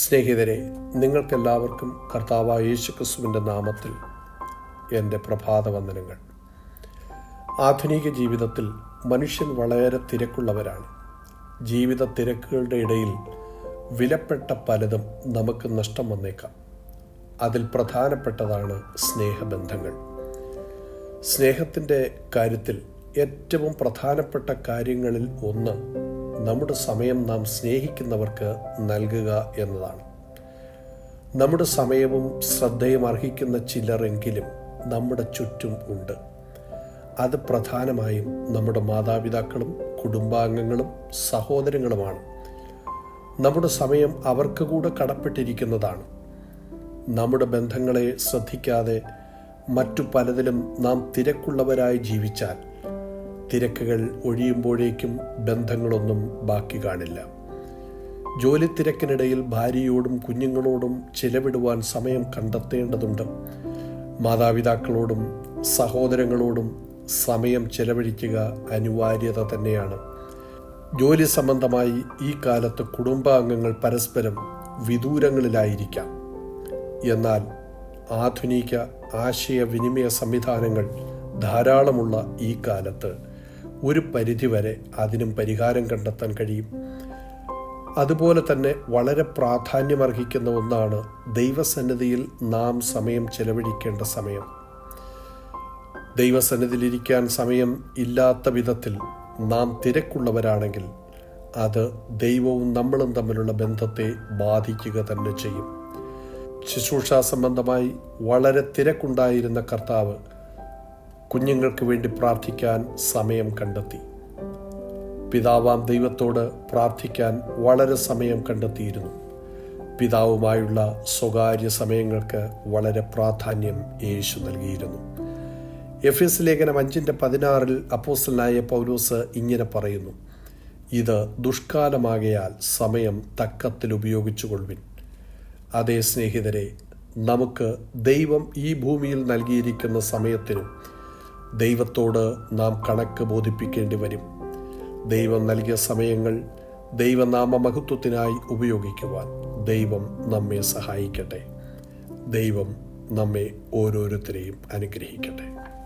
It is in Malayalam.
സ്നേഹിതരെ നിങ്ങൾക്കെല്ലാവർക്കും കർത്താവായ യേശു ക്രിസ്തുവിന്റെ നാമത്തിൽ എന്റെ പ്രഭാത വന്ദനങ്ങൾ ആധുനിക ജീവിതത്തിൽ മനുഷ്യൻ വളരെ തിരക്കുള്ളവരാണ്. ജീവിത തിരക്കുകളുടെ ഇടയിൽ വിലപ്പെട്ട പലതും നമുക്ക് നഷ്ടം വന്നേക്കാം. അതിൽ പ്രധാനപ്പെട്ടതാണ് സ്നേഹബന്ധങ്ങൾ. സ്നേഹത്തിന്റെ കാര്യത്തിൽ ഏറ്റവും പ്രധാനപ്പെട്ട കാര്യങ്ങളിൽ ഒന്ന് നമ്മുടെ സമയം നാം സ്നേഹിക്കുന്നവർക്ക് നൽകുക എന്നതാണ്. നമ്മുടെ സമയവും ശ്രദ്ധയും അർഹിക്കുന്ന ചിലരെങ്കിലും നമ്മുടെ ചുറ്റും ഉണ്ട്. അത് പ്രധാനമായും നമ്മുടെ മാതാപിതാക്കളും കുടുംബാംഗങ്ങളും സഹോദരങ്ങളുമാണ്. നമ്മുടെ സമയം അവർക്ക് കൂടെ കടപ്പെട്ടിരിക്കുന്നതാണ്. നമ്മുടെ ബന്ധങ്ങളെ ശ്രദ്ധിക്കാതെ മറ്റു പലതിലും നാം തിരക്കുള്ളവരായി ജീവിച്ചാൽ തിരക്കുകൾ ഒഴിയുമ്പോഴേക്കും ബന്ധങ്ങളൊന്നും ബാക്കി കാണില്ല. ജോലി തിരക്കിനിടയിൽ ഭാര്യയോടും കുഞ്ഞുങ്ങളോടും ചിലവിടുവാൻ സമയം കണ്ടെത്തേണ്ടതുണ്ട്. മാതാപിതാക്കളോടും സഹോദരങ്ങളോടും സമയം ചെലവഴിക്കുക അനിവാര്യത തന്നെയാണ്. ജോലി സംബന്ധമായി ഈ കാലത്ത് കുടുംബാംഗങ്ങൾ പരസ്പരം വിദൂരങ്ങളിലായിരിക്കാം. എന്നാൽ ആധുനിക ആശയവിനിമയ സംവിധാനങ്ങൾ ധാരാളമുള്ള ഈ കാലത്ത് ഒരു പരിധിവരെ അതിനും പരിഹാരം കണ്ടെത്താൻ കഴിയും. അതുപോലെ തന്നെ വളരെ പ്രാധാന്യമർഹിക്കുന്ന ഒന്നാണ് ദൈവസന്നിധിയിൽ നാം സമയം ചെലവഴിക്കേണ്ട സമയം. ദൈവസന്നിധിയിലിരിക്കാൻ സമയം ഇല്ലാത്ത വിധത്തിൽ നാം തിരക്കുള്ളവരാണെങ്കിൽ അത് ദൈവവും നമ്മളും തമ്മിലുള്ള ബന്ധത്തെ ബാധിക്കുക തന്നെ ചെയ്യും. ശുശ്രൂഷ സംബന്ധമായി വളരെ തിരക്കുണ്ടായിരുന്ന കർത്താവ് കുഞ്ഞുങ്ങൾക്ക് വേണ്ടി പ്രാർത്ഥിക്കാൻ സമയം കണ്ടെത്തി. പിതാവാം ദൈവത്തോട് പ്രാർത്ഥിക്കാൻ വളരെ സമയം കണ്ടെത്തിയിരുന്നു. പിതാവുമായുള്ള സ്വകാര്യ സമയങ്ങൾക്ക് വളരെ പ്രാധാന്യം യേശു നൽകിയിരുന്നു. എഫ് എസ് ലേഖനം അഞ്ചിന്റെ പതിനാറിൽ അപ്പോസ്റ്റലായ പൗലോസ് ഇങ്ങനെ പറയുന്നു ഇത് ദുഷ്കാലമാകയാൽ സമയം തക്കത്തിൽ ഉപയോഗിച്ചു കൊള്ളുവിൻ അതേ സ്നേഹിതരെ നമുക്ക് ദൈവം ഈ ഭൂമിയിൽ നൽകിയിരിക്കുന്ന സമയത്തിനും ദൈവത്തോട് നാം കണക്ക് ബോധിപ്പിക്കേണ്ടി വരും. ദൈവം നൽകിയ സമയങ്ങൾ ദൈവനാമ മഹത്വത്തിനായി ഉപയോഗിക്കുവാൻ ദൈവം നമ്മെ സഹായിക്കട്ടെ. ദൈവം നമ്മെ ഓരോരുത്തരെയും അനുഗ്രഹിക്കട്ടെ.